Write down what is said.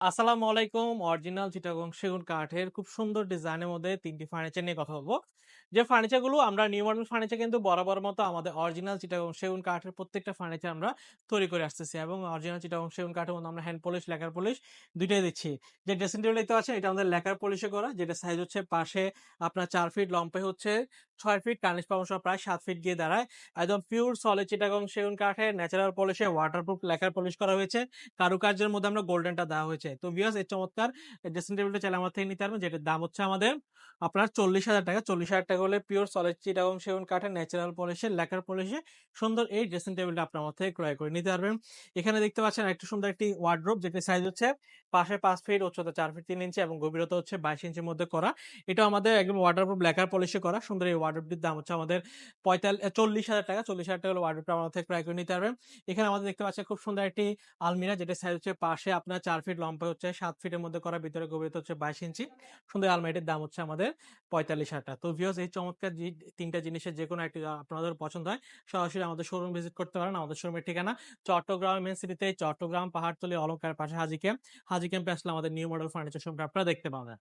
আসসালামু আলাইকুম। অরিজিনাল চিটাগং সেগুন কাঠের খুব সুন্দর ডিজাইনের মধ্যে তিনটি ফার্নিচার নিয়ে কথা বলব। যে ফার্নিচারগুলো আমরা নিউ মডেল ফার্নিচার কিন্তু বরাবর মতো আমাদের অরিজিনাল চিটাগং সেগুন কাঠের প্রত্যেকটা ফার্নিচার আমরা তৈরি করে আসতেছি এবং অরিজিনাল চিটাগং সেগুন কাঠের মধ্যে আমরা হ্যান্ড পলিশ, লেকার পলিশ দুইটাই দিচ্ছি। যে ড্রেসিং টেবিল দেখতে পাচ্ছেন এটা আমাদের লেকার পলিশে করা যেটা সাইজ হচ্ছে পাশে আপনার চার ফিট লম্পে হচ্ছে ৬ ফিট কার্নিশ পাউন্ড সহ প্রায় সাত ফিট গিয়ে দাঁড়ায়। একদম পিওর সলিড চিটাগং সেগুন কাঠের ন্যাচারাল পলিশে ওয়াটারপ্রুফ লেকার পলিশ করা হয়েছে। কারুকার্যের মধ্যে আমরা গোল্ডেনটা দেওয়া হয়েছে। তো ভিউয়ার্স এর চমৎকার ড্রেসিং টেবিলটা চাইলে আমার থেকে নিতে পারবেন যেটার দাম হচ্ছে আমাদের আপনার ৪০,০০০ টাকা। ৪০,০০০ টাকা হলে পিওর সলিড চিটাগং সেগুন কাঠের ন্যাচারাল পলিশে লেকার পলিশে সুন্দর এই ড্রেসিং টেবিলটা আপনি আমার থেকে ক্রয় করে নিতে পারবেন। এখানে দেখতে পাচ্ছেন একটু সুন্দর একটি ওয়ার্ডরোব যেটার সাইজ হচ্ছে পাশে পাঁচ ফিট, উচ্চতা চার ফিট তিন ইঞ্চি এবং গভীরতা হচ্ছে ২২ ইঞ্চির মধ্যে করা। এটা আমাদের একদম ওয়াটারপ্রুফ লেখার পলিশে করা। সুন্দর এই ওয়ার্ডরোবটির দাম হচ্ছে আমাদের পঁয়তাল ৪০,০০০ টাকা। ৪০,০০০ টাকা হলে ওয়ার্ডরোবটা আমার থেকে ক্রয় করে নিতে পারবেন। এখানে আমাদের দেখতে পাচ্ছেন খুব সুন্দর একটি আলমিরা যেটার সাইজ হচ্ছে পাশে আপনার ৪ ফিট লম্বাই হচ্ছে ৭ ফিটের মধ্যে করা ভিতরে গভীরতা হচ্ছে ২২ ইঞ্চি। সুন্দর আলমারিটির দাম হচ্ছে আমাদের ৪৫,০০০ টাকা। তো ভিউয়ার্স এই চমৎকার তিনটা ৩ টা জিনিসের যেকোনো একটি আপনাদের পছন্দ হয় সরাসরি আমাদের শোরুম ভিজিট করতে পারেন। আমাদের শোরুমের ঠিকানা চট্টগ্রাম মেইন সিটিতে চট্টগ্রাম পাহাড়তলী অলংকার পাশে হাজী ক্যাম্প। হাজী ক্যাম্পে আসলে আমাদের নিউ মডেল ফার্নিচার শোরুমটা আপনারা দেখতে পাবেন।